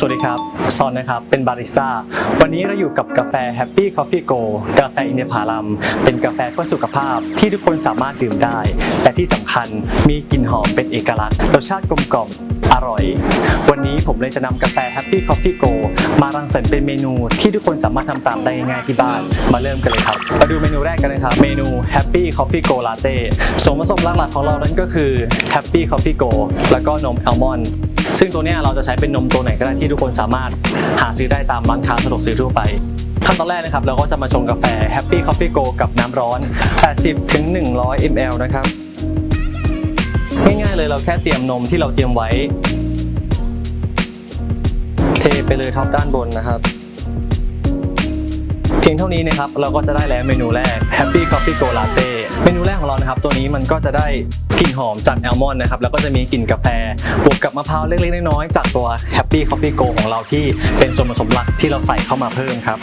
สวัสดีครับ ซอนนะครับ เป็นบาริสต้า วันนี้เราอยู่กับกาแฟ Happy Coffee Go กาแฟอินเดียผาลัม เป็นกาแฟเพื่อสุขภาพที่ทุกคนสามารถดื่มได้และที่สำคัญมีกลิ่นหอมเป็นเอกลักษณ์ รสชาติกลมกล่อมอร่อย วันนี้ผมเลยจะนำกาแฟ Happy Coffee Go มารังสรรค์เป็นเมนูที่ทุกคนสามารถทำตามได้ง่ายที่บ้าน มาเริ่มกันเลยครับ มาดูเมนูแรกกันนะครับ เมนู Happy Coffee Go Latte ส่วนผสมหลักๆของเรานั้นก็คือ Happy Coffee Go แล้วก็นมอัลมอนด์ ซึ่งตัวนี้เราจะใช้เป็นนมตัวไหนก็ได้ที่ทุกคนสามารถหาซื้อได้ตามร้านค้าสะดวกซื้อทั่วไปขั้นตอนแรกนะครับเราก็จะมาชงกาแฟ Happy Coffee Go กับน้ำร้อน 80ถึง100 ml นะครับ ง่ายๆเลยเราแค่เตรียมนมที่เราเตรียมไว้ เทไปเลยท็อปด้านบนนะครับ พียงเท่านี้นะครับเราก็จะได้แล้วเมนูแรก Happy Coffee Go Latte เมนูแรกของเรานะครับ ตัวนี้มันก็จะได้กลิ่นหอมจากแอลมอนด์นะครับแล้วก็จะมีกลิ่นกาแฟบวกกับมะพร้าวเล็กๆน้อยๆจากตัว Happy Coffee Go ของเราที่เป็นส่วนผสมหลักที่เราใส่เข้ามาเพิ่มครับ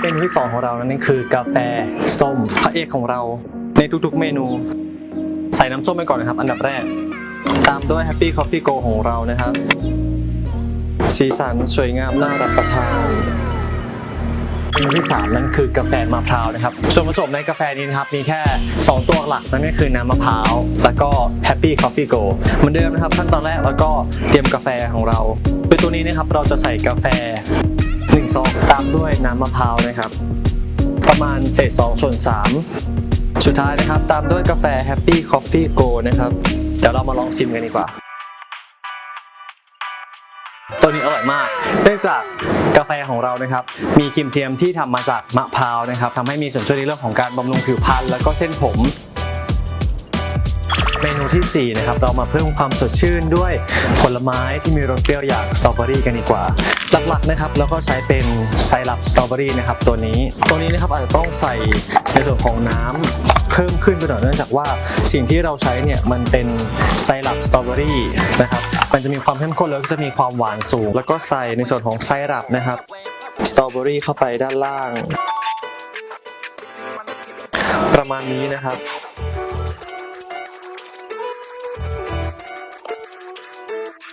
เมนูที่สองของเรานั่นคือกาแฟส้มพระเอกของเรา ในทุกๆเมนู ใส่น้ำส้มไปก่อนนะครับ อันดับแรก ตามด้วย Happy Coffee Go ของเรานะครับ สีสันสวยงามน่ารับประทาน นูที่ 3 นั่นคือกาแฟมะพร้าวนะครับ ส่วนผสมในกาแฟนี้นะครับ มีแค่ 2 ตัวหลักนั่นก็คือน้ำมะพร้าว แล้วก็ Happy Coffee Go เหมือนเดิมนะครับขั้นตอนแรกแล้วก็เตรียมกาแฟของเราโดยตัวนี้นะครับเราจะใส่กาแฟ1ซองตามด้วยน้ำมะพร้าวนะครับ ประมาณเศษ2ส่วน3สุดท้ายนะครับ ตามด้วยกาแฟ Happy Coffee Go นะครับ เดี๋ยวเรามาลองชิมกันดีกว่า ตัวนี้อร่อยมาก เนื่องจากกาแฟของเรานะครับมีครีมเทียมที่ทำมาจากมะพร้าวนะครับทำให้มีส่วนช่วยในเรื่องของการบำรุงผิวพรรณแล้วก็เส้นผม เมนูทีสี่ 4 นะครับ เรามาเพิ่มความสดชื่นด้วยผลไม้ที่มีรสเปรี้ยวอย่างสตรอเบอรี่กันดีกว่า หลักๆนะครับเราก็ใช้เป็นไซรัปสตรอเบอรี่นะครับตัวนี้ ตัวนี้นะครับอาจจะต้องใส่ในส่วนของน้ำเพิ่มขึ้นไปหน่อยเนื่องจากว่าสิ่งที่เราใช้เนี่ยมันเป็นไซรัปสตรอเบอรี่นะครับ มันจะมีความเข้มข้นแล้วก็จะมีความหวานสูง แล้วก็ใส่ในส่วนของไซรัปนะครับสตรอเบอรี่เข้าไปด้านล่าง ประมาณนี้นะครับ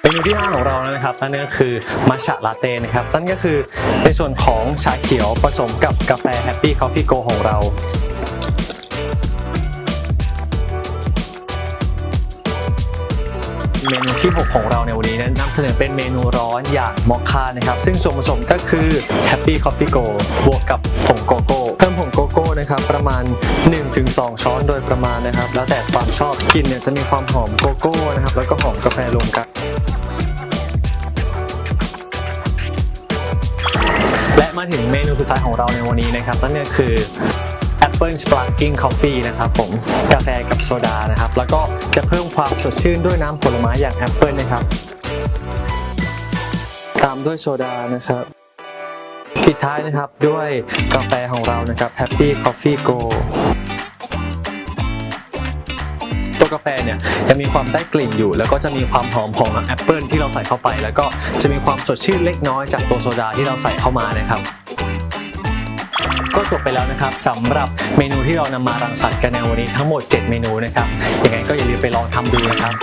เมนูที่5ของเรานะครับนั่นก็คือมัชฉะลาเต้นะครับนั่นก็คือในส่วนของชาเขียวผสมกับกาแฟ Happy Coffee Go ของเรา เมนูที่ 6 ของเราในวันนี้นั้นนำเสนอเป็นเมนูร้อนอย่างมอคค่านะครับ ซึ่งส่วนผสมก็คือ Happy Coffee Go บวกกับผงโกโก้เพิ่มผงโกโก้นะครับประมาณ 1-2 ช้อนโดยประมาณนะครับ แล้วแต่ความชอบกลินเนี่ยจะมีความหอมโกโก้นะครับแล้วก็หอมกาแฟรวมกันและมาถึงเมนูสุดท้ายของเราในวันนี้นะครับนั่นก็คือ Apple Sparkling Coffee นะครับผมกาแฟกับโซดานะครับ แล้วก็จะเพิ่มความสดชื่นด้วยน้ำผลไม้อย่างแอปเปิลนะครับ ตามด้วยโซดานะครับปิดท้ายนะครับด้วยกาแฟของเรานะครับ Happy Coffee Go ตัวกาแฟเนี่ยจะมีความได้กลิ่นอยู่ แล้วก็จะมีความหอมของแอปเปิลที่เราใส่เข้าไป แล้วก็จะมีความสดชื่นเล็กน้อยจากตัวโซดาที่เราใส่เข้ามานะครับ ก็จบไปแล้วนะครับสำหรับเมนูที่เรานำมารังสรรค์กันในวันนี้ทั้งหมด 7 เมนูนะครับยังไงก็อย่าลืมไปลองทำดูนะครับ